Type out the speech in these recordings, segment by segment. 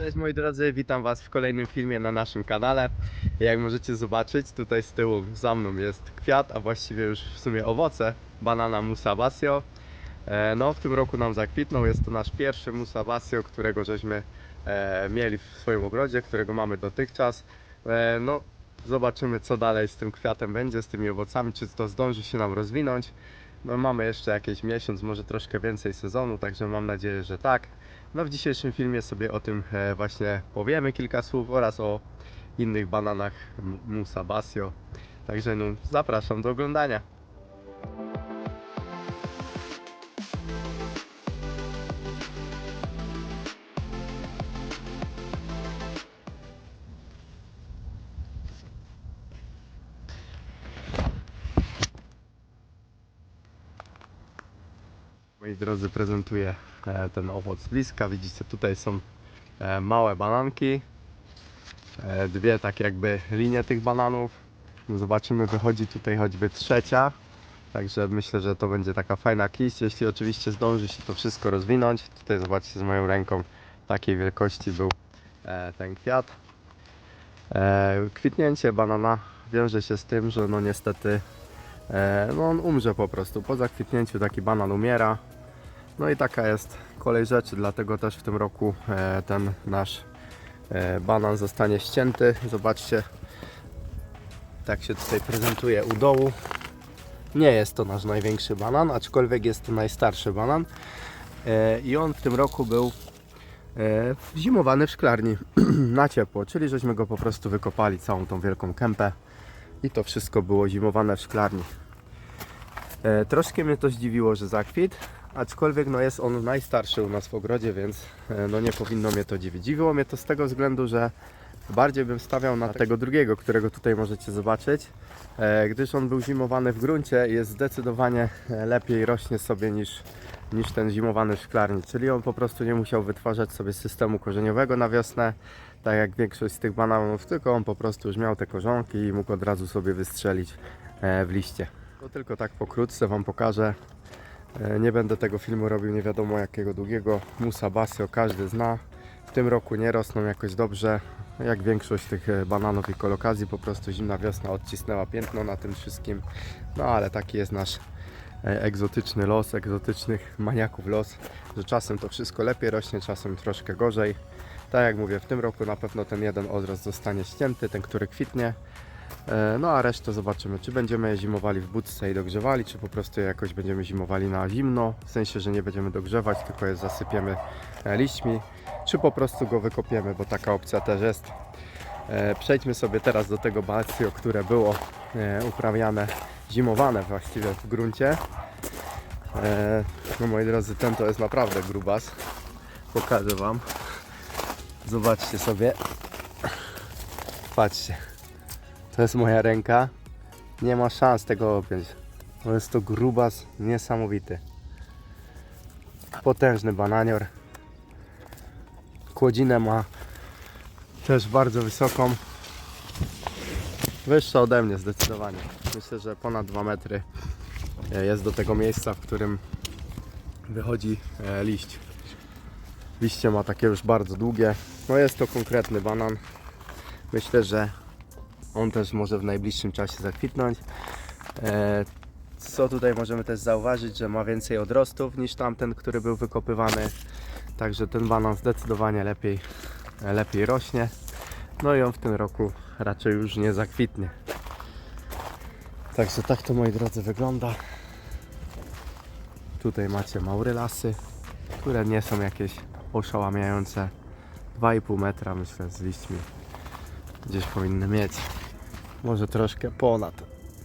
Cześć moi drodzy, witam was w kolejnym filmie na naszym kanale. Jak możecie zobaczyć, tutaj z tyłu za mną jest kwiat, a właściwie już w sumie owoce banana Musa Basio. E, No, w tym roku nam zakwitnął, jest to nasz pierwszy Musa Basio, którego żeśmy e, mieli w swoim ogrodzie, którego mamy dotychczas. E, No, zobaczymy co dalej z tym kwiatem będzie, z tymi owocami, czy to zdąży się nam rozwinąć. No, mamy jeszcze jakiś miesiąc, może troszkę więcej sezonu, także mam nadzieję, że tak. No w dzisiejszym filmie sobie o tym e, właśnie powiemy kilka słów oraz o innych bananach Musa Basio. Także no, zapraszam do oglądania. Moi drodzy, prezentuję e, ten owoc z bliska. Widzicie, tutaj są e, małe bananki. E, Dwie tak jakby linie tych bananów. No Zobaczymy, wychodzi tutaj choćby trzecia. Także myślę, że to będzie taka fajna kiść, jeśli oczywiście zdąży się to wszystko rozwinąć. Tutaj zobaczcie z moją ręką takiej wielkości był ten kwiat. Kwitnięcie banana wiąże się z tym, że no niestety no on umrze po prostu. Po zakwitnięciu taki banan umiera. No i taka jest kolej rzeczy, dlatego też w tym roku e, ten nasz e, banan zostanie ścięty. Zobaczcie, tak się tutaj prezentuje u dołu. Nie jest to nasz największy banan, aczkolwiek jest to najstarszy banan. E, I on w tym roku był e, zimowany w szklarni na ciepło, czyli żeśmy go po prostu wykopali całą tą wielką kępę i to wszystko było zimowane w szklarni. E, troszkę mnie to zdziwiło, że zakwit, aczkolwiek no jest on najstarszy u nas w ogrodzie, więc e, no nie powinno mnie to dziwić. Dziwiło mnie to z tego względu, że bardziej bym stawiał na tego drugiego, którego tutaj możecie zobaczyć, e, gdyż on był zimowany w gruncie i jest zdecydowanie e, lepiej rośnie sobie niż, niż ten zimowany w szklarni, czyli on po prostu nie musiał wytwarzać sobie systemu korzeniowego na wiosnę, tak jak większość z tych bananów, tylko on po prostu już miał te korzonki i mógł od razu sobie wystrzelić e, w liście. To tylko tak pokrótce Wam pokażę. Nie będę tego filmu robił nie wiadomo jakiego długiego. Musa Basio każdy zna. W tym roku nie rosną jakoś dobrze. Jak większość tych e, bananów i kolokazji, po prostu zimna wiosna odcisnęła piętno na tym wszystkim. No ale taki jest nasz e, egzotyczny los, egzotycznych maniaków los, że czasem to wszystko lepiej rośnie, czasem troszkę gorzej. Tak jak mówię, w tym roku na pewno ten jeden odrost zostanie ścięty, ten, który kwitnie. E, No a resztę zobaczymy, czy będziemy je zimowali w budce i dogrzewali, czy po prostu jakoś będziemy zimowali na zimno, w sensie, że nie będziemy dogrzewać, tylko je zasypiemy e, liśćmi, czy po prostu go wykopiemy, bo taka opcja też jest. E, Przejdźmy sobie teraz do tego basio, które było uprawiane, zimowane właściwie w gruncie. No moi drodzy, ten to jest naprawdę grubas. Pokażę Wam. Zobaczcie sobie. Patrzcie. To jest moja ręka. Nie ma szans tego objąć. To jest to grubas niesamowity. Potężny bananior. Kłodzinę ma też bardzo wysoką. Wyższa ode mnie zdecydowanie. Myślę, że ponad 2 metry e, jest do tego miejsca, w którym wychodzi e, liść. Liście ma takie już bardzo długie. No jest to konkretny banan. Myślę, że on też może w najbliższym czasie zakwitnąć. E, Co tutaj możemy też zauważyć, że ma więcej odrostów niż tamten, który był wykopywany. Także ten banan zdecydowanie lepiej, lepiej rośnie. No i on w tym roku raczej już nie zakwitnie. Także tak to moi drodzy wygląda. Tutaj macie maurylasy, które nie są jakieś oszałamiające. 2,5 metra myślę z liśćmi gdzieś powinny mieć. Może troszkę ponad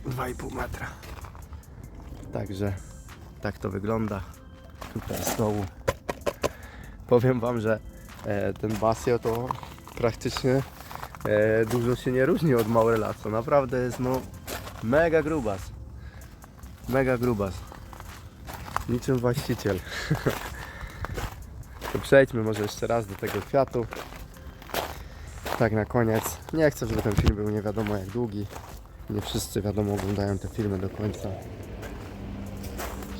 2,5 metra. Także tak to wygląda. Tutaj z dołu. Powiem Wam, że e, ten Basio to praktycznie e, dużo się nie różni od Maurelasu. Naprawdę jest no mega grubas. Mega grubas. Niczym właściciel. to przejdźmy może jeszcze raz do tego kwiatu. Tak na koniec. Nie chcę, żeby ten film był nie wiadomo jak długi. Nie wszyscy wiadomo oglądają te filmy do końca.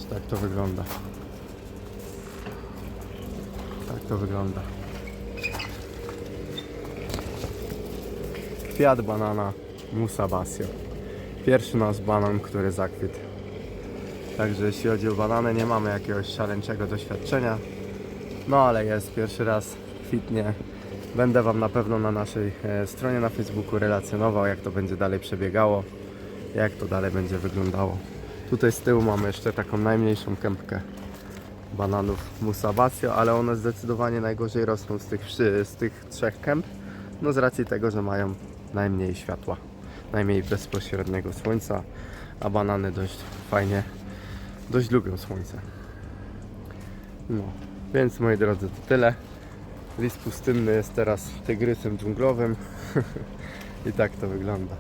Tak to wygląda. Tak to wygląda. kwiat banana Musa Basio. Pierwszy nasz banan, który zakwitł. Także jeśli chodzi o banany, nie mamy jakiegoś szaleńczego doświadczenia. No ale jest pierwszy raz kwitnie. Będę Wam na pewno na naszej e, stronie na Facebooku relacjonował, jak to będzie dalej przebiegało, jak to dalej będzie wyglądało. Tutaj z tyłu mamy jeszcze taką najmniejszą kępkę bananów Musa Basio, ale one zdecydowanie najgorzej rosną z tych, z tych trzech kęp, no z racji tego, że mają najmniej światła, najmniej bezpośredniego słońca, a banany dość fajnie, dość lubią słońce. No, więc moi drodzy, to tyle. Lis pustynny jest teraz tygrysem dżunglowym i tak to wygląda.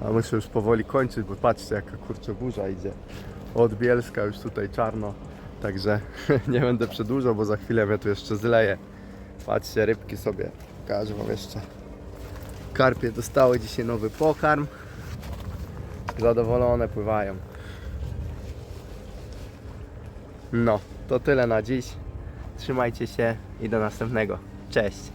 A muszę już powoli kończyć, bo patrzcie jaka kurczę burza idzie. Od Bielska już tutaj czarno. Także nie będę przedłużał, bo za chwilę mnie tu jeszcze zleje. Patrzcie, rybki sobie pokażę wam jeszcze. Karpie dostały dzisiaj nowy pokarm. Zadowolone pływają. No, to tyle na dziś. Trzymajcie się i do następnego. Cześć.